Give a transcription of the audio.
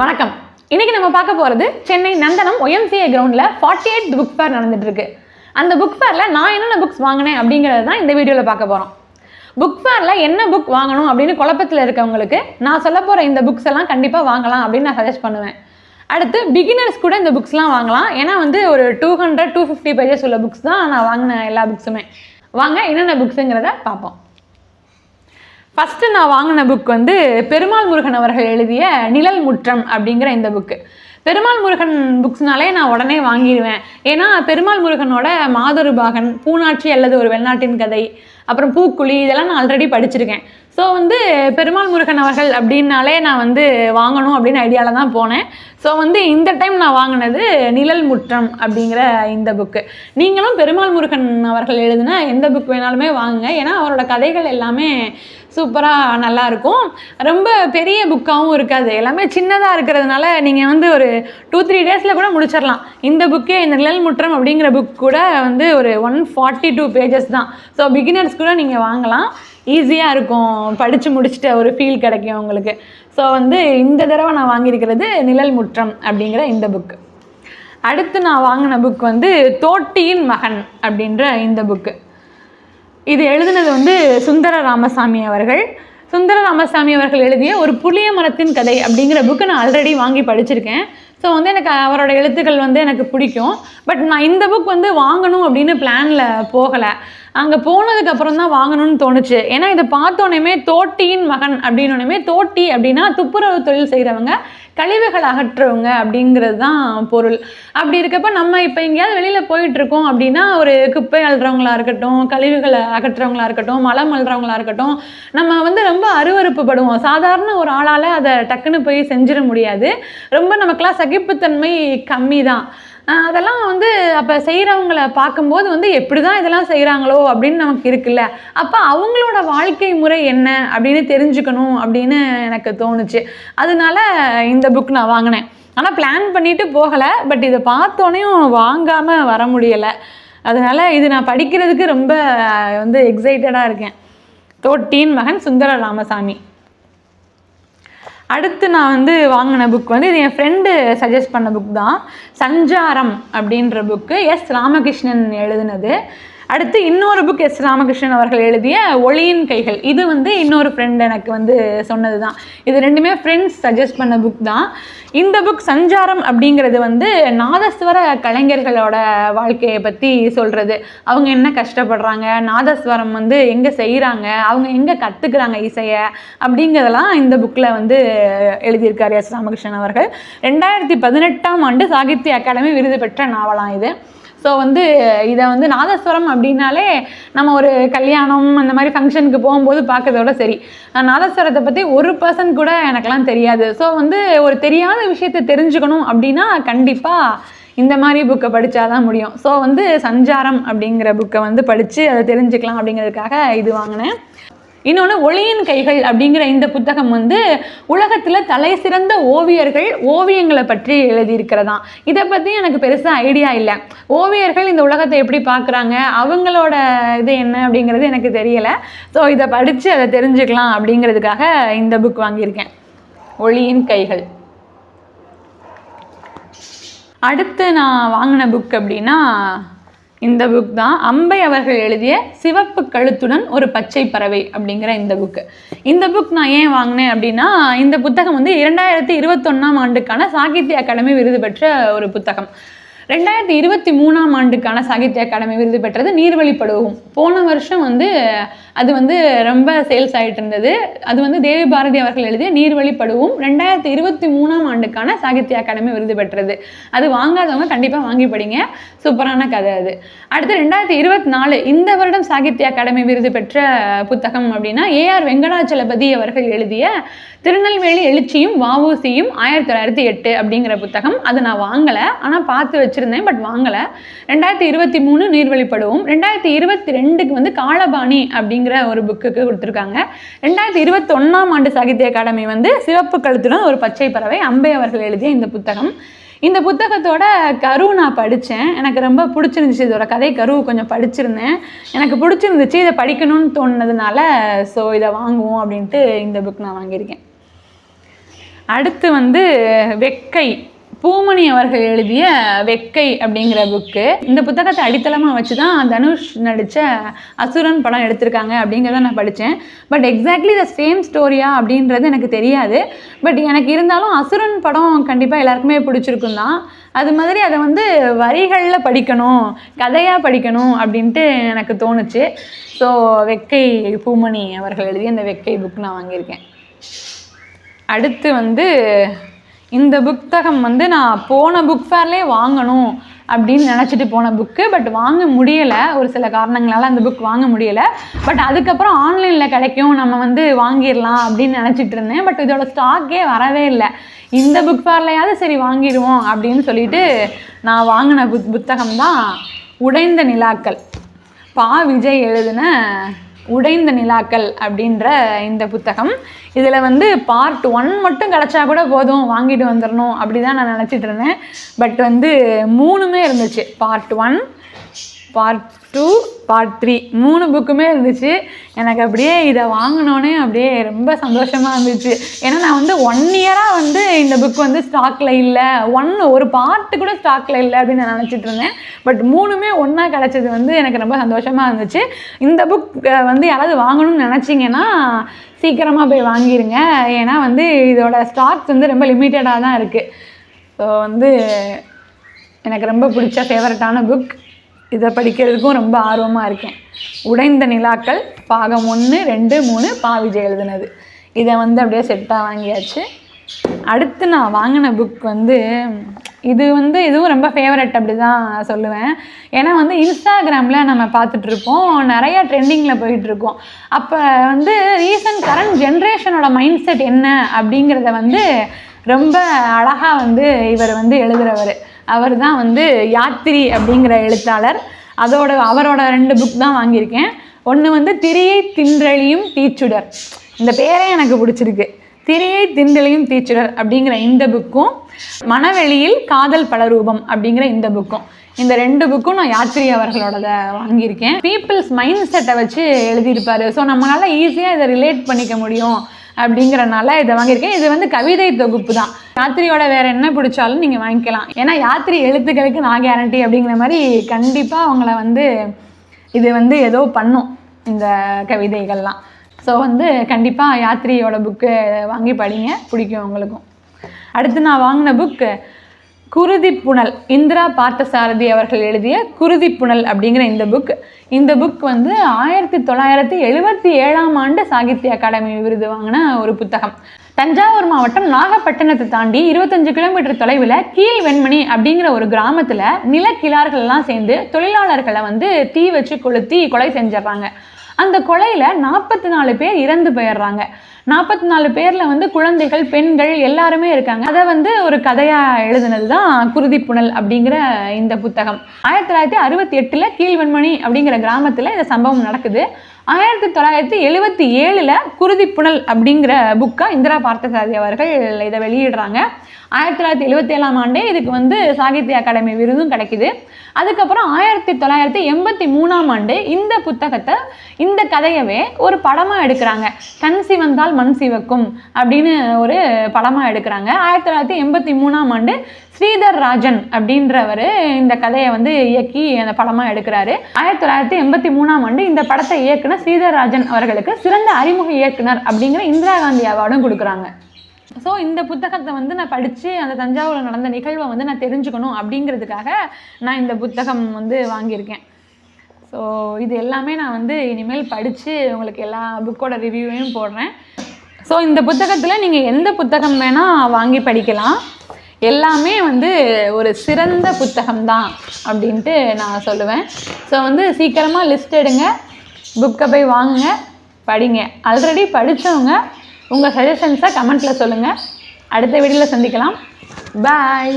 வணக்கம். இன்னைக்கு நம்ம பார்க்க போகிறது சென்னை நந்தனம் ஒயம்சிஏ கிரவுண்டில் ஃபார்ட்டி எயிட் புக் ஃபேர் நடந்துட்டு இருக்கு. அந்த புக் ஃபேரில் நான் என்னென்ன புக்ஸ் வாங்கினேன் அப்படிங்கிறது தான் இந்த வீடியோவில் பார்க்க போகிறோம் புக் ஃபேரில் என்ன புக் வாங்கணும் அப்படின்னு குழப்பத்தில் இருக்கவங்களுக்கு நான் சொல்ல போகிற இந்த புக்ஸ் எல்லாம் கண்டிப்பாக வாங்கலாம் அப்படின்னு நான் சஜஸ்ட் பண்ணுவேன். அடுத்து பிகினர்ஸ் கூட இந்த புக்ஸ்லாம் வாங்கலாம். ஏன்னா வந்து ஒரு two hundred two fifty pages உள்ள புக்ஸ் தான் நான் வாங்கின எல்லா புக்ஸுமே வாங்க என்னென்ன புக்ஸுங்கிறத பார்ப்போம். ஃபஸ்ட்டு நான் வாங்கின புக் வந்து பெருமாள் முருகன் அவர்கள் எழுதிய நிழல் முற்றம் அப்படிங்கிற இந்த புக்கு பெருமாள் முருகன் புக்ஸ்னாலே நான் உடனே வாங்கிடுவேன். ஏன்னா பெருமாள் முருகனோட மாதொருபாகன் பூனாட்சி அல்லது ஒரு வெளிநாட்டின் கதை அப்புறம் பூக்குழி இதெல்லாம் நான் ஆல்ரெடி படிச்சிருக்கேன். ஸோ வந்து பெருமாள் முருகன் அவர்கள் அப்படின்னாலே நான் வந்து வாங்கணும் அப்படின்னு ஐடியாவில் தான் போனேன். ஸோ வந்து இந்த டைம் நான் வாங்கினது நிழல் முற்றம் அப்படிங்கிற இந்த புக்கு நீங்களும் பெருமாள் முருகன் அவர்கள் எழுதின எந்த புக் வேணாலுமே வாங்குங்க. ஏன்னா அவரோட கதைகள் எல்லாமே சூப்பராக நல்லா இருக்கும். ரொம்ப பெரிய புக்காகவும் இருக்காது. எல்லாமே சின்னதாக இருக்கிறதுனால நீங்கள் வந்து ஒரு டூ த்ரீ டேஸில் கூட முடிச்சிடலாம் இந்த புக்கே இந்த நிழல் முற்றம் அப்படிங்கிற புக் கூட வந்து ஒரு ஒன் ஃபார்ட்டி டூ பேஜஸ் தான். ஸோ பிகினர்ஸ் கூட நீங்கள் வாங்கலாம். ஈஸியாக இருக்கும். படித்து முடிச்சுட்ட ஒரு ஃபீல் கிடைக்கும் உங்களுக்கு. ஸோ வந்து இந்த தடவை நான் வாங்கியிருக்கிறது நிழல் முற்றம் அப்படிங்கிற இந்த புக்கு அடுத்து நான் வாங்கின புக் வந்து தோட்டியின் மகன் அப்படின்ற இந்த புக்கு இது எழுதினது வந்து சுந்தர ராமசாமி அவர்கள். சுந்தர ராமசாமி அவர்கள் எழுதிய ஒரு புளிய மரத்தின் கதை அப்படிங்கிற புக்கு நான் ஆல்ரெடி வாங்கி படிச்சிருக்கேன். ஸோ வந்து எனக்கு அவரோட எழுத்துக்கள் வந்து எனக்கு பிடிக்கும். பட் நான் இந்த புக் வந்து வாங்கணும் அப்படின்னு பிளானில் போகலை. அங்கே போனதுக்கு அப்புறம் தான் வாங்கணும்னு தோணுச்சு. ஏன்னா இதை பார்த்தோன்னே தோட்டியின் மகன் அப்படின்னோடனே தோட்டி அப்படின்னா துப்புரவு தொழில் செய்கிறவங்க கழிவுகள் அகற்றுறவங்க அப்படிங்கிறது தான் பொருள். அப்படி இருக்கப்ப நம்ம இப்போ எங்கேயாவது வெளியில் போயிட்டுருக்கோம் அப்படின்னா ஒரு குப்பை அழுறவங்களா இருக்கட்டும் கழிவுகளை அகற்றுறவங்களா இருக்கட்டும் மலம் அழுறவங்களா இருக்கட்டும் நம்ம வந்து ரொம்ப அருவருப்பு படுவோம் சாதாரண ஒரு ஆளால் அதை டக்குன்னு போய் செஞ்சிட முடியாது. ரொம்ப நமக்கெல்லாம் சகிப்புத்தன்மை கம்மி தான் அதெல்லாம் வந்து அப்போ செய்கிறவங்கள பார்க்கும்போது வந்து எப்படி தான் இதெல்லாம் செய்கிறாங்களோ அப்படின்னு நமக்கு இருக்குல்ல. அப்போ அவங்களோட வாழ்க்கை முறை என்ன அப்படின்னு தெரிஞ்சுக்கணும் அப்படின்னு எனக்கு தோணுச்சு. அதனால இந்த புக் நான் வாங்கினேன். ஆனால் பிளான் பண்ணிட்டு போகலை. பட் இதை பார்த்தோன்னையும் வாங்காமல் வர முடியலை. அதனால் இது நான் படிக்கிறதுக்கு ரொம்ப வந்து எக்ஸைட்டடாக இருக்கேன். தோட்டியின் மகன் சுந்தர ராமசாமி அடுத்து நான் வந்து வாங்கின புக் வந்து இது என் ஃப்ரெண்டு சஜஸ்ட் பண்ண புக் தான். சஞ்சாரம் அப்படின்ற புக்கு எஸ் ராமகிருஷ்ணன் எழுதினது. அடுத்து இன்னொரு புக் எஸ் ராமகிருஷ்ணன் அவர்கள் எழுதிய ஒளியின் கைகள். இது வந்து இன்னொரு ஃப்ரெண்ட் எனக்கு வந்து சொன்னது தான் இது ரெண்டுமே ஃப்ரெண்ட்ஸ் சஜஸ்ட் பண்ண புக் தான். இந்த புக் சஞ்சாரம் அப்படிங்கிறது வந்து நாதஸ்வர கலைஞர்களோட வாழ்க்கையை பற்றி சொல்கிறது அவங்க என்ன கஷ்டப்படுறாங்க நாதஸ்வரம் வந்து எங்கே செய்கிறாங்க அவங்க எங்கே கற்றுக்குறாங்க இசையை அப்படிங்கிறதெல்லாம் இந்த புக்கில் வந்து எழுதியிருக்கார் எஸ் ராமகிருஷ்ணன் அவர்கள். ரெண்டாயிரத்தி பதினெட்டாம் ஆண்டு சாகித்ய அகாடமி விருது பெற்ற நாவலாம் இது. ஸோ வந்து இதை வந்து நாதஸ்வரம் அப்படின்னாலே நம்ம ஒரு கல்யாணம் அந்த மாதிரி ஃபங்க்ஷனுக்கு போகும்போது பார்க்கறதோட சரி. நாதஸ்வரத்தை பற்றி ஒரு பர்சன்ட் கூட எனக்கெல்லாம் தெரியாது. ஸோ வந்து ஒரு தெரியாத விஷயத்தை தெரிஞ்சுக்கணும் அப்படின்னா கண்டிப்பாக இந்த மாதிரி புக்கை படித்தா தான் முடியும். ஸோ வந்து சஞ்சாரம் அப்படிங்கிற புக்கை வந்து படித்து அதை தெரிஞ்சுக்கலாம் அப்படிங்கிறதுக்காக இது வாங்கினேன். இன்னொன்று ஒளியின் கைகள் அப்படிங்கிற இந்த புத்தகம் வந்து உலகத்தில் தலை சிறந்த ஓவியர்கள் ஓவியங்களை பற்றி எழுதியிருக்கிறதா. இதை பற்றி எனக்கு பெருசாக ஐடியா இல்லை. ஓவியர்கள் இந்த உலகத்தை எப்படி பார்க்குறாங்க அவங்களோட இது என்ன அப்படிங்கிறது எனக்கு தெரியலை. ஸோ இதை படித்து அதை தெரிஞ்சுக்கலாம் அப்படிங்கிறதுக்காக இந்த புக் வாங்கியிருக்கேன். ஒளியின் கைகள். அடுத்து நான் வாங்கின புக் அப்படின்னா இந்த புக் தான் அம்பை அவர்கள் எழுதிய சிவப்பு கழுத்துடன் ஒரு பச்சை பறவை அப்படிங்கிற இந்த புக்கு இந்த புக் நான் ஏன் வாங்கினேன் அப்படின்னா இந்த புத்தகம் வந்து இரண்டாயிரத்தி இருபத்தொன்னாம் ஆண்டுக்கான சாகித்ய அகாடமி விருது பெற்ற ஒரு புத்தகம். ரெண்டாயிரத்தி இருபத்தி மூணாம் ஆண்டுக்கான சாகித்ய அகாடமி விருது பெற்றது நீர்வழிப்படுவோம் போன வருஷம் வந்து அது வந்து ரொம்ப சேல்ஸ் ஆகிட்டு இருந்தது. அது வந்து தேவி பாரதி அவர்கள் எழுதிய நீர்வழிப்படுவும் ரெண்டாயிரத்தி இருபத்தி மூணாம் ஆண்டுக்கான சாகித்ய அகாடமி விருது பெற்றது. அது வாங்காதவங்க கண்டிப்பாக வாங்கி படிங்க சூப்பரான கதை அது. அடுத்து ரெண்டாயிரத்தி இருபத்தி நாலு இந்த வருடம் சாகித்ய அகாடமி விருது பெற்ற புத்தகம் அப்படின்னா ஏஆர் வெங்கடாச்சலபதி அவர்கள் எழுதிய திருநெல்வேலி எழுச்சியும் வாவூசியும் ஆயிரத்தி தொள்ளாயிரத்தி எட்டு அப்படிங்கிற புத்தகம். அது நான் வாங்கலை. ஆனால் பார்த்து வச்சுருந்தேன் பட் வாங்கலை. ரெண்டாயிரத்தி இருபத்தி மூணு நீர்வழிப்படுவோம் ரெண்டாயிரத்தி இருபத்தி ரெண்டுக்கு வந்து காலபாணி அப்படிங்கிற ஒரு புக்குக்கு கொடுத்துருக்காங்க. ரெண்டாயிரத்தி இருபத்தொன்னாம் ஆண்டு சாகித்ய அகாடமி வந்து சிவப்பு கழுத்துடன் ஒரு பச்சை பறவை அம்பை அவர்கள் எழுதிய இந்த புத்தகம். இந்த புத்தகத்தோட கரு நான் படித்தேன் எனக்கு ரொம்ப பிடிச்சிருந்துச்சு இதோட கதை. கரு கொஞ்சம் படிச்சிருந்தேன். எனக்கு பிடிச்சிருந்துச்சு. இதை படிக்கணும்னு தோணுனதுனால ஸோ இதை வாங்குவோம் அப்படின்ட்டு இந்த புக் நான் வாங்கியிருக்கேன். அடுத்து வந்து வெக்கை. பூமணி அவர்கள் எழுதிய வெக்கை அப்படிங்கிற புக்கு இந்த புத்தகத்தை அடித்தளமாக வச்சு தான் தனுஷ் நடித்த அசுரன் படம் எடுத்திருக்காங்க அப்படிங்கிறத நான் படித்தேன் பட் எக்ஸாக்ட்லி த சேம் ஸ்டோரியா அப்படின்றது எனக்கு தெரியாது. பட் எனக்கு இருந்தாலும் அசுரன் படம் கண்டிப்பாக எல்லாருக்குமே பிடிச்சிருக்கும் தான். அது மாதிரி அதை வந்து வரிகளில் படிக்கணும் கதையாக படிக்கணும் அப்படின்ட்டு எனக்கு தோணுச்சு. ஸோ வெக்கை பூமணி அவர்கள் எழுதிய அந்த வெக்கை புக் நான் வாங்கியிருக்கேன். அடுத்து வந்து இந்த புத்தகம் வந்து நான் போன புக் ஃபேர்லேயே வாங்கணும் அப்படின்னு நினச்சிட்டு போன புக்கு பட் வாங்க முடியலை. ஒரு சில காரணங்களால் அந்த புக் வாங்க முடியலை. பட் அதுக்கப்புறம் ஆன்லைனில் கிடைக்கும். நம்ம வந்து வாங்கிடலாம் அப்படின்னு நினச்சிட்டு இருந்தேன். பட் இதோட ஸ்டாக்கே வரவே இல்லை. இந்த புக் ஃபேர்லையாவது சரி வாங்கிடுவோம் அப்படின்னு சொல்லிட்டு நான் வாங்கின புத் புத்தகம் தான் உடைந்த நிலாக்கள். பா விஜய் எழுதின உடைந்த நிலாக்கள் அப்படின்ற இந்த புத்தகம். இதில் வந்து பார்ட் ஒன் மட்டும் கிடச்சா கூட போதும் வாங்கிட்டு வந்துடணும் அப்படி தான் நான் நினச்சிட்டு இருந்தேன். பட் வந்து மூணுமே இருந்துச்சு. Part one part two part three மூணு புக்குமே இருந்துச்சு. எனக்கு அப்படியே இதை வாங்கினோன்னே அப்படியே ரொம்ப சந்தோஷமாக இருந்துச்சு. ஏன்னா நான் வந்து ஒன் இயராக வந்து இந்த புக் வந்து ஸ்டாக்கில் இல்லை. ஒன் ஒரு பார்ட்டு கூட ஸ்டாக்கில் இல்லை அப்படின்னு நான் நினச்சிட்டு இருந்தேன். பட் மூணுமே ஒன்றா கிடச்சது வந்து எனக்கு ரொம்ப சந்தோஷமாக இருந்துச்சு. இந்த புக் வந்து யாராவது வாங்கணும்னு நினச்சிங்கன்னா சீக்கிரமாக போய் வாங்கிருங்க. ஏன்னா வந்து இதோட ஸ்டாக்ஸ் வந்து ரொம்ப லிமிட்டடாக தான் இருக்குது ஸோ வந்து எனக்கு ரொம்ப பிடிச்ச ஃபேவரட்டான புக் இதை படிக்கிறதுக்கும் ரொம்ப ஆர்வமாக இருக்கேன். உடைந்த நிலாக்கள் பாகம் ஒன்று ரெண்டு மூணு பாவிஜய் எழுதுனது. இதை வந்து அப்படியே செட்டாக வாங்கியாச்சு. அடுத்து நான் வாங்கின புக் வந்து இது வந்து இதுவும் ரொம்ப ஃபேவரட் அப்படி தான் சொல்லுவேன். ஏன்னா வந்து இன்ஸ்டாகிராமில் நம்ம பார்த்துட்ருப்போம். நிறைய ட்ரெண்டிங்கில் போயிட்டுருக்கோம் அப்போ வந்து ரீசன்ட் கரண்ட் ஜென்ரேஷனோட மைண்ட் செட் என்ன அப்படிங்கிறத வந்து ரொம்ப அழகாக வந்து இவர் வந்து எழுதுகிறவர் அவர் தான் வந்து யாத்திரி அப்படிங்கிற எழுத்தாளர். அதோட அவரோட ரெண்டு புக் தான் வாங்கியிருக்கேன். ஒன்று வந்து திரியை தின்றலியும் தீச்சுடர். இந்த பேரே எனக்கு பிடிச்சிருக்கு. திரியை திண்டலையும் தீச்சுடர் அப்படிங்கிற இந்த புக்கும் மனவெளியில் காதல் பலரூபம் அப்படிங்கிற இந்த புக்கும் இந்த ரெண்டு புக்கும் நான் யாத்திரி அவர்களோட வாங்கியிருக்கேன். பீப்புள்ஸ் மைண்ட் செட்டை வச்சு எழுதியிருப்பாரு. ஸோ நம்மளால ஈஸியாக இதை ரிலேட் பண்ணிக்க முடியும். அப்படிங்கிறனால இதை வாங்கியிருக்கேன். இது வந்து கவிதை தொகுப்பு தான். யாத்திரியோட வேற என்ன பிடிச்சாலும் நீங்கள் வாங்கிக்கலாம். ஏன்னா யாத்திரி எழுத்துக்களுக்கு நான் கேரண்டி அப்படிங்கிற மாதிரி கண்டிப்பாக அவங்கள வந்து இது வந்து ஏதோ பண்ணும் இந்த கவிதைகள்லாம். ஸோ வந்து கண்டிப்பாக யாத்திரியோட புக்கு வாங்கி படிங்க பிடிக்கும் உங்களுக்கும். அடுத்து நான் வாங்கின புக்கு குருதிப்புணல். இந்திரா பார்த்தசாரதி அவர்கள் எழுதிய குருதிப்புணல் அப்படிங்கிற இந்த புக் இந்த புக் வந்து ஆயிரத்தி தொள்ளாயிரத்தி எழுபத்தி ஏழாம் ஆண்டு சாகித்ய அகாடமி விருது வாங்கின ஒரு புத்தகம். தஞ்சாவூர் மாவட்டம் நாகப்பட்டினத்தை தாண்டி இருபத்தஞ்சு கிலோமீட்டர் தொலைவில் கீழ் வெண்மணி அப்படிங்கிற ஒரு கிராமத்தில் நிலக்கிழார்கள்லாம் சேர்ந்து தொழிலாளர்களை வந்து தீ வச்சு கொளுத்தி கொலை செஞ்சிடறாங்க. அந்த கொலையில் நாற்பத்தி நாலு பேர் இறந்து போயிடுறாங்க. நாற்பத்தி நாலு பேரில் வந்து குழந்தைகள் பெண்கள் எல்லாருமே இருக்காங்க. அதை வந்து ஒரு கதையாக எழுதுனது தான் குருதிப்புணல் அப்படிங்கிற இந்த புத்தகம். ஆயிரத்தி தொள்ளாயிரத்தி அறுபத்தி எட்டில் கீழ்வன்மணி அப்படிங்கிற கிராமத்தில் இந்த சம்பவம் நடக்குது. ஆயிரத்தி தொள்ளாயிரத்தி எழுபத்தி ஏழில் குருதிப்புணல் அப்படிங்கிற புக்காக இந்திரா பார்த்தசாரதி அவர்கள் இதை வெளியிடுறாங்க. ஆயிரத்தி தொள்ளாயிரத்தி எழுபத்தி ஏழாம் ஆண்டே இதுக்கு வந்து சாகித்ய அகாடமி விருதும் கிடைக்குது. அதுக்கப்புறம் ஆயிரத்தி தொள்ளாயிரத்தி எண்பத்தி மூணாம் ஆண்டு இந்த புத்தகத்தை இந்த கதையவே ஒரு படமாக எடுக்கிறாங்க. கண் சிவந்தால் மண் சிவக்கும் அப்படின்னு ஒரு படமாக எடுக்கிறாங்க. ஆயிரத்தி தொள்ளாயிரத்தி எண்பத்தி மூணாம் ஆண்டு ஸ்ரீதர் ராஜன் அப்படின்றவர் இந்த கதையை வந்து இயக்கி அந்த படமாக எடுக்கிறாரு. ஆயிரத்தி தொள்ளாயிரத்தி எண்பத்தி மூணாம் ஆண்டு இந்த படத்தை இயக்குன ஸ்ரீதர் ராஜன் அவர்களுக்கு சிறந்த அறிமுக இயக்குனர் அப்படிங்கிற இந்திரா காந்தி அவார்டும் கொடுக்குறாங்க. ஸோ இந்த புத்தகத்தை வந்து நான் படித்து அந்த தஞ்சாவூரில் நடந்த நிகழ்வை வந்து நான் தெரிஞ்சுக்கணும் அப்படிங்கிறதுக்காக நான் இந்த புத்தகம் வந்து வாங்கியிருக்கேன். ஸோ இது எல்லாமே நான் வந்து இனிமேல் படித்து உங்களுக்கு எல்லா புக்கோட ரிவ்யூவையும் போடுறேன். ஸோ இந்த புத்தகத்தில் நீங்கள் எந்த புத்தகம் வேணால் வாங்கி படிக்கலாம். எல்லாமே வந்து ஒரு சிறந்த புத்தகம் தான் அப்படின்ட்டு நான் சொல்லுவேன். ஸோ வந்து சீக்கிரமாக லிஸ்ட் எடுங்க. புக்கை போய் வாங்குங்க. படிங்க. ஆல்ரெடி படித்தவங்க உங்கள் சஜஷன்ஸை கமெண்ட்டில் சொல்லுங்கள் அடுத்த வீடியோவில் சந்திக்கலாம். பாய்